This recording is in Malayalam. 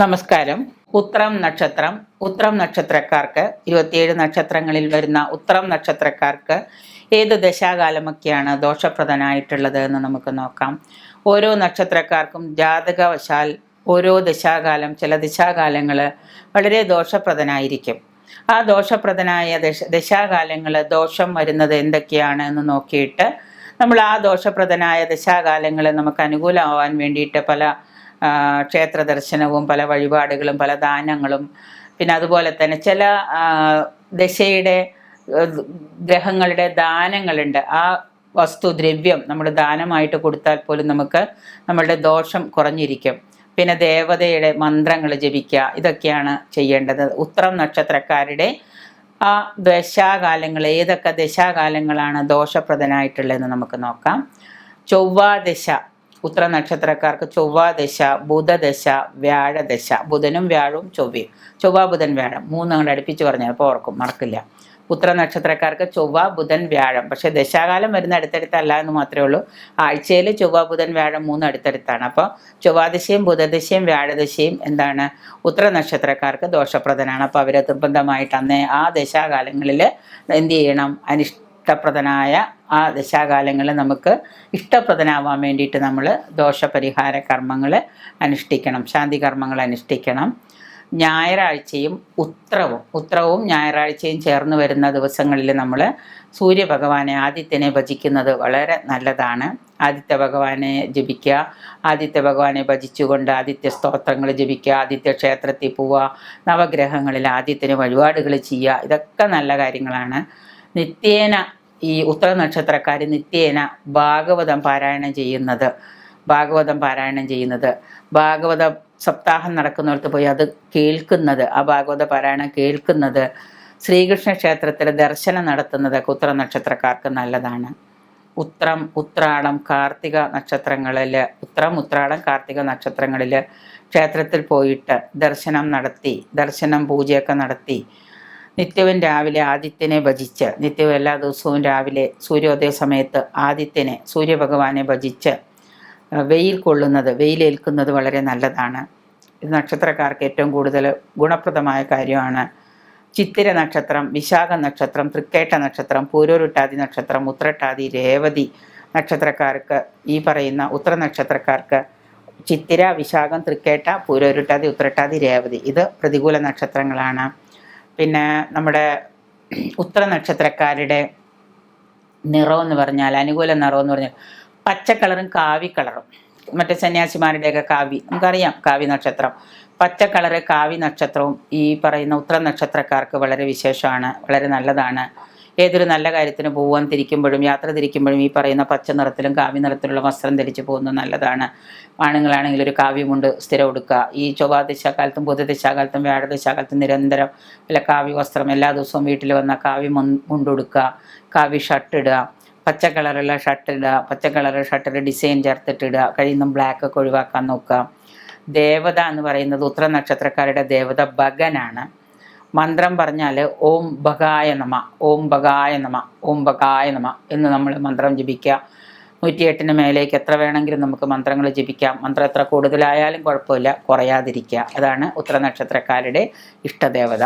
നമസ്കാരം. ഉത്രം നക്ഷത്രം. ഉത്രം നക്ഷത്രക്കാർക്ക് ഇരുപത്തിയേഴ് നക്ഷത്രങ്ങളിൽ വരുന്ന ഉത്രം നക്ഷത്രക്കാർക്ക് ഏത് ദശാകാലമൊക്കെയാണ് ദോഷപ്രദനായിട്ടുള്ളത് എന്ന് നമുക്ക് നോക്കാം. ഓരോ നക്ഷത്രക്കാർക്കും ജാതകവശാൽ ഓരോ ദശാകാലം ചില ദശാകാലങ്ങൾ വളരെ ദോഷപ്രദനായിരിക്കും. ആ ദോഷപ്രദനായ ദശ ദശാകാലങ്ങൾ ദോഷം വരുന്നത് എന്തൊക്കെയാണ് എന്ന് നോക്കിയിട്ട് നമ്മൾ ആ ദോഷപ്രദനായ ദശാകാലങ്ങളെ നമുക്ക് അനുകൂലമാവാൻ വേണ്ടിയിട്ട് പല ക്ഷേത്ര ദർശനവും പല വഴിപാടുകളും പല ദാനങ്ങളും. പിന്നെ അതുപോലെ തന്നെ ചില ദശയുടെ ഗ്രഹങ്ങളുടെ ദാനങ്ങളുണ്ട്. ആ വസ്തു ദ്രവ്യം നമ്മൾ ദാനമായിട്ട് കൊടുത്താൽ പോലും നമുക്ക് നമ്മളുടെ ദോഷം കുറഞ്ഞിരിക്കും. പിന്നെ ദേവതയുടെ മന്ത്രങ്ങൾ ജപിക്കുക ഇതൊക്കെയാണ് ചെയ്യേണ്ടത്. ഉത്രം നക്ഷത്രക്കാരുടെ ആ ദശാകാലങ്ങൾ ഏതൊക്കെ ദശാകാലങ്ങളാണ് ദോഷപ്രദനായിട്ടുള്ളതെന്ന് നമുക്ക് നോക്കാം. ചൊവ്വാദശ ഉത്തര നക്ഷത്രക്കാർക്ക് ചൊവ്വാദശ ബുധദശ വ്യാഴദശ. ബുധനും വ്യാഴവും ചൊവ്വയും. ചൊവ്വ ബുധൻ വ്യാഴം. മൂന്ന് അങ്ങോട്ട് അടുപ്പിച്ച് പറഞ്ഞാൽ അപ്പോൾ ഓർക്കും മറക്കില്ല. ഉത്തര നക്ഷത്രക്കാർക്ക് ചൊവ്വ ബുധൻ വ്യാഴം. പക്ഷേ ദശാകാലം വരുന്ന അടുത്തടുത്തല്ല എന്ന് മാത്രമേ ഉള്ളൂ. ആഴ്ചയിൽ ചൊവ്വ ബുധൻ വ്യാഴം മൂന്ന് അടുത്തടുത്താണ്. അപ്പോൾ ചൊവ്വാദശയും ബുധദശയും വ്യാഴദശയും എന്താണ്? ഉത്തര നക്ഷത്രക്കാർക്ക് ദോഷപ്രദനാണ്. അപ്പോൾ അവരെ നിർബന്ധമായിട്ട് അന്നേ ആ ദശാകാലങ്ങളിൽ എന്ത് ചെയ്യണം? അനിഷ്ടപ്രദനായ ആ ദശാകാലങ്ങളിൽ നമുക്ക് ഇഷ്ടപ്രദനാവാൻ വേണ്ടിയിട്ട് നമ്മൾ ദോഷപരിഹാര കർമ്മങ്ങൾ അനുഷ്ഠിക്കണം ശാന്തി കർമ്മങ്ങൾ അനുഷ്ഠിക്കണം. ഞായറാഴ്ചയും ഉത്രവും ഉത്രവും ഞായറാഴ്ചയും ചേർന്ന് വരുന്ന ദിവസങ്ങളിൽ നമ്മൾ സൂര്യഭഗവാനെ ആദിത്യനെ ഭജിക്കുന്നത് വളരെ നല്ലതാണ്. ആദിത്യ ഭഗവാനെ ജപിക്കുക ആദിത്യ ഭഗവാനെ ഭജിച്ചുകൊണ്ട് ആദിത്യ സ്തോത്രങ്ങൾ ജപിക്കുക ആദിത്യ ക്ഷേത്രത്തിൽ പോവുക നവഗ്രഹങ്ങളിൽ ആദിത്യന് വഴിപാടുകൾ ചെയ്യുക ഇതൊക്കെ നല്ല കാര്യങ്ങളാണ്. നിത്യേന ഈ ഉത്തര നക്ഷത്രക്കാർ നിത്യേന ഭാഗവതം പാരായണം ചെയ്യുന്നത്. ഭാഗവതം പാരായണം ചെയ്യുന്നത്. ഭാഗവത സപ്താഹം നടക്കുന്നിടത്ത് പോയി അത് കേൾക്കുന്നത് ആ ഭാഗവത പാരായണം കേൾക്കുന്നത്. ശ്രീകൃഷ്ണ ക്ഷേത്രത്തിൽ ദർശനം നടത്തുന്നതൊക്കെ ഉത്തര നക്ഷത്രക്കാർക്ക് നല്ലതാണ്. ഉത്രം ഉത്രാടം കാർത്തിക നക്ഷത്രങ്ങളിൽ ഉത്രം ഉത്രാടം കാർത്തിക നക്ഷത്രങ്ങളിൽ ക്ഷേത്രത്തിൽ പോയിട്ട് ദർശനം നടത്തി ദർശനം പൂജയൊക്കെ നടത്തി നിത്യവും രാവിലെ ആദിത്യനെ ഭജിച്ച് നിത്യവും എല്ലാ ദിവസവും രാവിലെ സൂര്യോദയ സമയത്ത് ആദിത്യനെ സൂര്യഭഗവാനെ ഭജിച്ച് വെയിൽ കൊള്ളുന്നത് വെയിലേൽക്കുന്നത് വളരെ നല്ലതാണ്. ഇത് നക്ഷത്രക്കാർക്ക് ഏറ്റവും കൂടുതൽ ഗുണപ്രദമായ കാര്യമാണ്. ചിത്തിര നക്ഷത്രം വിശാഖ നക്ഷത്രം തൃക്കേട്ട നക്ഷത്രം പൂരോരുട്ടാതി നക്ഷത്രം ഉത്രട്ടാതി രേവതി നക്ഷത്രക്കാർക്ക് ഈ പറയുന്ന ഉത്ര നക്ഷത്രക്കാർക്ക് ചിത്തിര വിശാഖം തൃക്കേട്ട പൂരോരുട്ടാതി ഉത്രട്ടാതി രേവതി ഇത് പ്രതികൂല നക്ഷത്രങ്ങളാണ്. പിന്നെ നമ്മുടെ ഉത്തര നക്ഷത്രക്കാരുടെ നിറം എന്ന് പറഞ്ഞാൽ അനുകൂല നിറം എന്ന് പറഞ്ഞാൽ പച്ച കളറും കാവി കളറും. മറ്റേ സന്യാസിമാരുടെയൊക്കെ കാവി നമുക്കറിയാം കാവി നക്ഷത്രം. പച്ച കളറ് കാവി നക്ഷത്രവും ഈ പറയുന്ന ഉത്തര നക്ഷത്രക്കാർക്ക് വളരെ വിശേഷമാണ് വളരെ നല്ലതാണ്. ഏതൊരു നല്ല കാര്യത്തിന് പോവാൻ തിരിക്കുമ്പോഴും യാത്ര തിരിക്കുമ്പോഴും ഈ പറയുന്ന പച്ച നിറത്തിലും കാവ്യ നിറത്തിലുള്ള വസ്ത്രം ധരിച്ച് പോകുന്നത് നല്ലതാണ്. ആണുങ്ങളാണെങ്കിൽ ഒരു കാവ്യമുണ്ട് സ്ഥിരം കൊടുക്കുക ഈ ചൊവ്വാ ദിശാകാലത്തും ബുധദിശാകാലത്തും വ്യാഴദശാകാലത്തും നിരന്തരം വല്ല കാവ്യ വസ്ത്രം എല്ലാ ദിവസവും വീട്ടിൽ വന്ന കാവ്യ മുണ്ടുടുക്കുക കാവ്യ ഷർട്ട് ഇടുക പച്ച കളറുള്ള ഷർട്ട് ഇടുക പച്ച കളർ ഷർട്ടിൽ ഡിസൈൻ ചേർത്തിട്ടിടുക കഴിയുന്ന ബ്ലാക്ക് ഒക്കെ ഒഴിവാക്കാൻ നോക്കുക. ദേവത എന്ന് പറയുന്നത് ഉത്തര നക്ഷത്രക്കാരുടെ ദേവത ഭഗനാണ്. മന്ത്രം പറഞ്ഞാൽ ഓം ബഗായ നമ ഓം ബഗായ നമ ഓം ബഗായ നമ എന്ന് നമ്മൾ മന്ത്രം ജപിക്കുക. നൂറ്റിയെട്ടിന് മേലേക്ക് എത്ര വേണമെങ്കിലും നമുക്ക് മന്ത്രങ്ങൾ ജപിക്കാം. മന്ത്രം എത്ര കൂടുതലായാലും കുഴപ്പമില്ല കുറയാതിരിക്കുക. അതാണ് ഉത്തര നക്ഷത്രക്കാരുടെ ഇഷ്ടദേവത.